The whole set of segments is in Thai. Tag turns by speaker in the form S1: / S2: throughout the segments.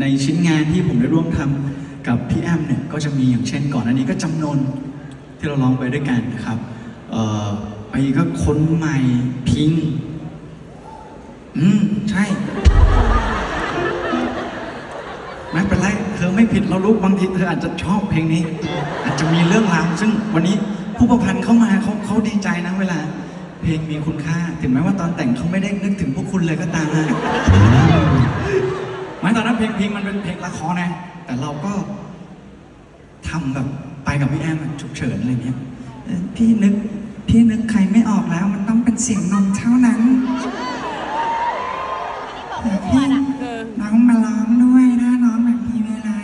S1: ในชิ้นงานที่ผมได้ร่วมทำกับพี่แอมเนี่ยก็จะมีอย่างเช่นก่อนอันนี้ก็จำนนที่เราร้องไปด้วยกันนะครับอ่อไปก็ค้นใหม่พิง อืม ใช่ไม่เป็นไรเธอไม่ผิดเรารู้บางทีเธออาจจะชอบเพลงนี้ อาจจะมีเรื่องราวซึ่งวันนี้ผู้ประพันธ์เข้ามาเขาเขาดีใจนะเวลา เพลงมีคุณค่า ถึงแม้ว่าตอนแต่งเขาไม่ได้นึกถึงพวกคุณเลยก็ตามนะ หมายตอนนั้นเพลงพิงมันเป็นเพลงละครนะแต่เราก็ทำแบบไปกับพี่แอมฉุกเฉินอะไรเงี้ยเออพี่นึกพี่นึกใครไม่ออกแล้ว มันต้องเป็นเสียงนนท์เท่านั้นเออพี่น้องมาร้องด้วยนะน้องแบบมีเวลา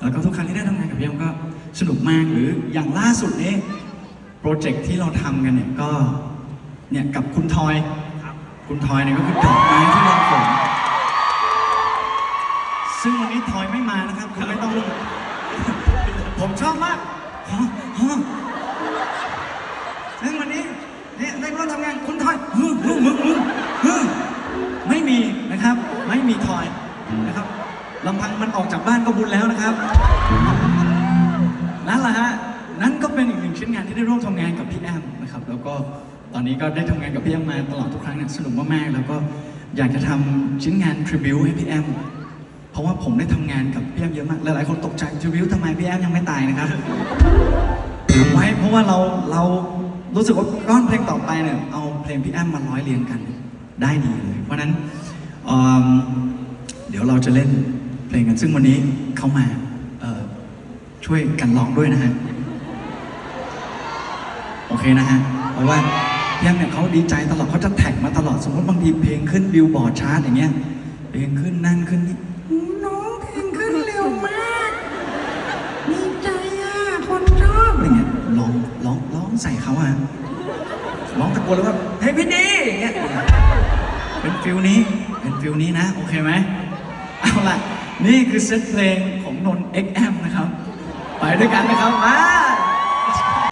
S1: แล้วก็ทุกครั้งที่ได้ทำงานกับพี่แอมก็สนุกมากหรืออย่างล่าสุดนี้โปรเจกต์ที่เราทำกันเนี่ยก็เนี่ยกับคุณทอยคุณทอยเนี่ยก็คือดอกไม้ที่ ซึ่งวันนี้ทอยไม่มานะครับคุณไม่ต้องผมชอบมากฮะฮะซึ่งวันนี้เนี่ยได้ร่วมทำงานคุณทอยฮึฮึมึงมึฮึไม่มีนะครับ ไม่มีทอยนะครับลำพังมันออกจากบ้านก็บุญแล้วนะครับ นั่นแหละฮะนั่นก็เป็นอีกหนึ่งชิ้นงานที่ได้ร่วมทำงานกับพี่แอมนะครับ แล้วก็ตอนนี้ก็ได้ทำงานกับพี่แอมมาตลอดทุกครั้งเนี่ยสนุกมากๆแล้วก็อยากจะทำชิ้นงานทริบิวให้พี่แอม เพราะว่าผมได้ทำงานกับพี่แอมเยอะมากหลายๆคนตกใจทริบิวทำไมพี่แอมยังไม่ตายนะครับทำไว้เพราะว่าเราเรารู้สึกว่าก้อนเพลงต่อไปเนี่ยเอาเพลงพี่แอมมาร้อยเรียงกันได้ดีเลยเพราะฉะนั้นเอิ่มเดี๋ยวเราจะเล่นเพลงกันซึ่งวันนี้เขามาเอ่อช่วยกันร้องด้วยนะฮะโอเคนะฮะเพราะว่าพี่แอมเนี่ยเขาดีใจตลอดเขาจะแท็กมาตลอดสมมติบางทีเพลงขึ้นบิลบอร์ดชาร์ตอย่างเงี้ยเพลงขึ้นนั่นขึ้นนี่ น้องเพลงขึ้นเร็วมากดีใจอะ คนชอบอะไรเงี้ยร้องร้องร้องใส่เขาอะร้องตะโกนเลยว่าเฮ้ยพี่ดีอย่างเงี้ยเป็นฟิลนี้เป็นฟิลนี้นะ โอเคไหมเอาล่ะ นี่คือเซตเพลงของนนท์ XM นะครับ ไปด้วยกันนะครับมา